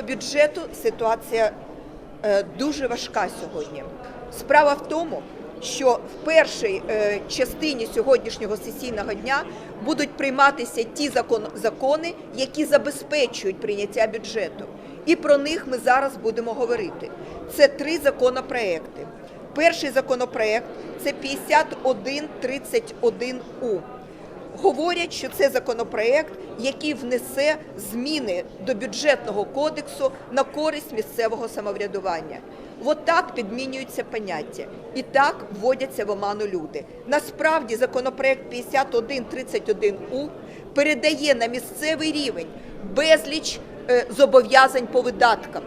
По бюджету ситуація е, дуже важка сьогодні. Справа в тому, що в першій е, частині сьогоднішнього сесійного дня будуть прийматися ті закон, закони, які забезпечують прийняття бюджету. І про них ми зараз будемо говорити. Це три законопроекти. Перший законопроект це 5131У говорять, що це законопроект, який внесе зміни до бюджетного кодексу на користь місцевого самоврядування. От так підмінюються поняття і так вводяться в оману люди. Насправді законопроект 5131У передає на місцевий рівень безліч е, зобов'язань по видаткам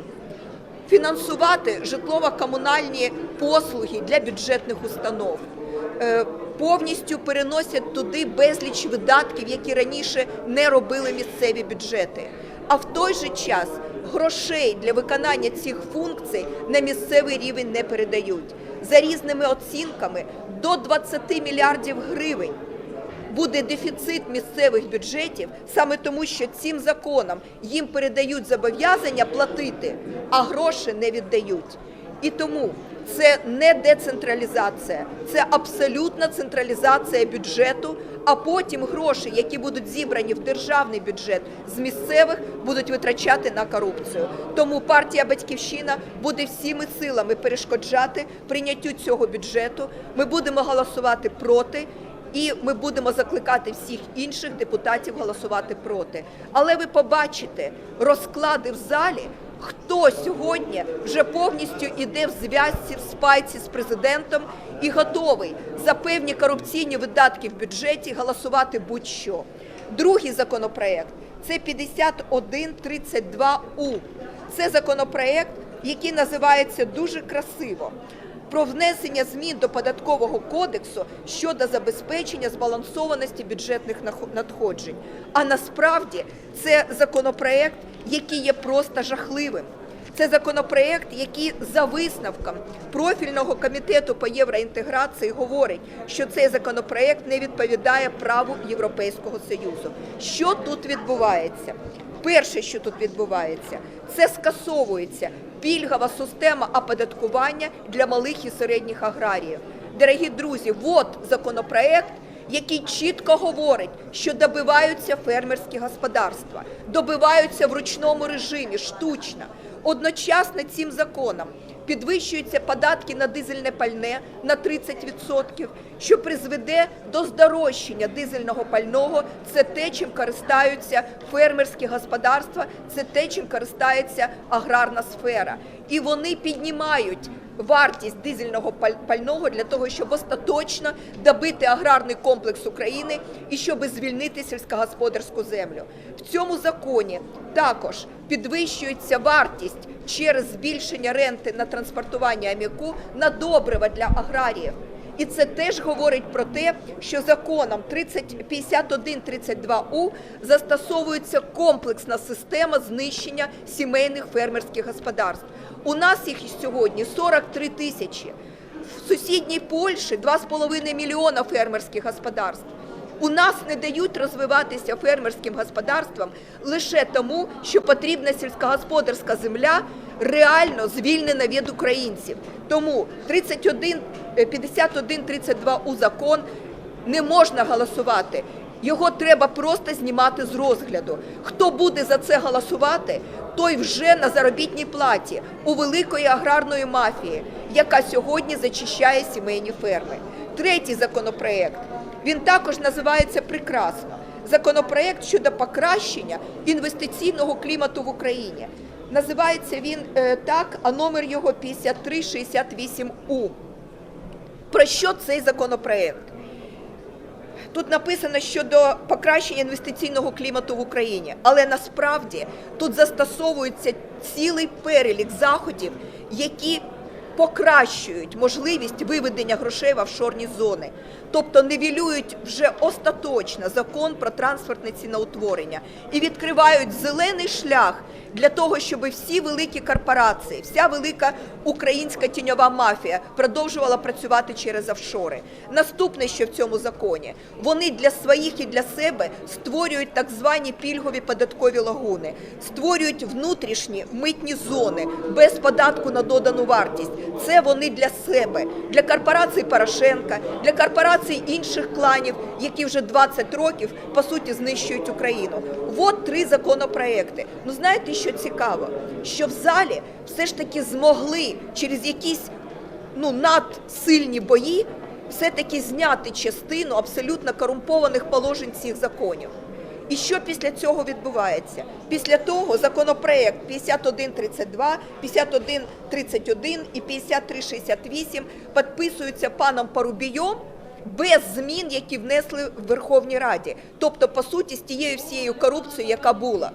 фінансувати житлово-комунальні послуги для бюджетних установ. Е, Повністю переносять туди безліч видатків, які раніше не робили місцеві бюджети. А в той же час грошей для виконання цих функцій на місцевий рівень не передають. За різними оцінками до 20 мільярдів гривень буде дефіцит місцевих бюджетів саме тому, що цим законом їм передають зобов'язання платити, а гроші не віддають. І тому це не децентралізація, це абсолютна централізація бюджету. А потім гроші, які будуть зібрані в державний бюджет з місцевих, будуть витрачати на корупцію. Тому партія Батьківщина буде всіми силами перешкоджати прийняттю цього бюджету. Ми будемо голосувати проти. І ми будемо закликати всіх інших депутатів голосувати проти. Але ви побачите розклади в залі, хто сьогодні вже повністю іде в зв'язці в спайці з президентом і готовий за певні корупційні видатки в бюджеті голосувати будь-що. Другий законопроект це 5132У. Це законопроект, який називається дуже красиво про внесення змін до податкового кодексу щодо забезпечення збалансованості бюджетних надходжень. А насправді це законопроект, який є просто жахливим. Це законопроект, який за висновком профільного комітету по євроінтеграції говорить, що цей законопроект не відповідає праву Європейського союзу. Що тут відбувається? Перше, що тут відбувається, це скасовується пільгова система оподаткування для малих і середніх аграріїв. Дорогі друзі, от законопроект, який чітко говорить, що добиваються фермерські господарства, добиваються в ручному режимі штучно. Одночасно цим законом підвищуються податки на дизельне пальне на 30%, що призведе до здорожчання дизельного пального. Це те, чим користаються фермерські господарства, це те, чим користається аграрна сфера. І вони піднімають вартість дизельного паль- пального для того, щоб остаточно добити аграрний комплекс України і щоб звільнити сільськогосподарську землю. В цьому законі також підвищується вартість через збільшення ренти на транспортування аміаку на добрива для аграріїв. І це теж говорить про те, що законом 30 5132У застосовується комплексна система знищення сімейних фермерських господарств. У нас їх сьогодні 43 тисячі. В сусідній Польщі 2,5 мільйона фермерських господарств. У нас не дають розвиватися фермерським господарствам лише тому, що потрібна сільськогосподарська земля реально звільнена від українців. Тому 31, е, 51-32 у закон не можна голосувати. Його треба просто знімати з розгляду. Хто буде за це голосувати, той вже на заробітній платі у великої аграрної мафії, яка сьогодні зачищає сімейні ферми. Третій законопроект. Він також називається прекрасно. Законопроект щодо покращення інвестиційного клімату в Україні. Називається він е, так, а номер його 5368У. Про що цей законопроект? Тут написано щодо покращення інвестиційного клімату в Україні, але насправді тут застосовується цілий перелік заходів, які покращують можливість виведення грошей в офшорні зони, тобто нивелюють вже остаточно закон про трансфертне ціноутворення і відкривають зелений шлях для того, щоб всі великі корпорації, вся велика українська тіньова мафія продовжувала працювати через офшори. Наступне, що в цьому законі, вони для своїх і для себе створюють так звані пільгові податкові лагуни, створюють внутрішні митні зони без податку на додану вартість. Це вони для себе, для корпорацій Порошенка, для корпорацій інших кланів, які вже 20 років по суті знищують Україну. От три законопроекти. Ну знаєте, що цікаво? Що в залі все ж таки змогли через якісь ну надсильні бої все-таки зняти частину абсолютно корумпованих положень цих законів. І що після цього відбувається? Після того законопроект 5132, 5131 і 5368 підписуються паном Парубійом без змін, які внесли в Верховній Раді. Тобто, по суті, з тією всією корупцією, яка була.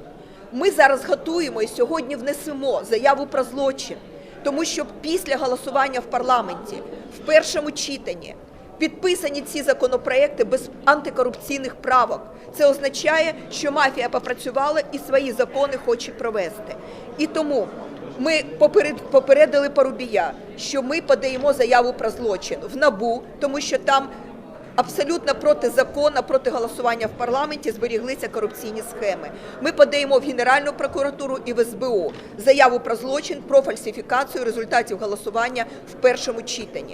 Ми зараз готуємо і сьогодні внесемо заяву про злочин, тому що після голосування в парламенті в першому читанні підписані ці законопроекти без антикорупційних правок. Це означає, що мафія попрацювала і свої закони хоче провести. І тому ми поперед, попередили Парубія, що ми подаємо заяву про злочин в НАБУ, тому що там абсолютно проти закону, проти голосування в парламенті зберіглися корупційні схеми. Ми подаємо в Генеральну прокуратуру і в СБУ заяву про злочин, про фальсифікацію результатів голосування в першому читанні.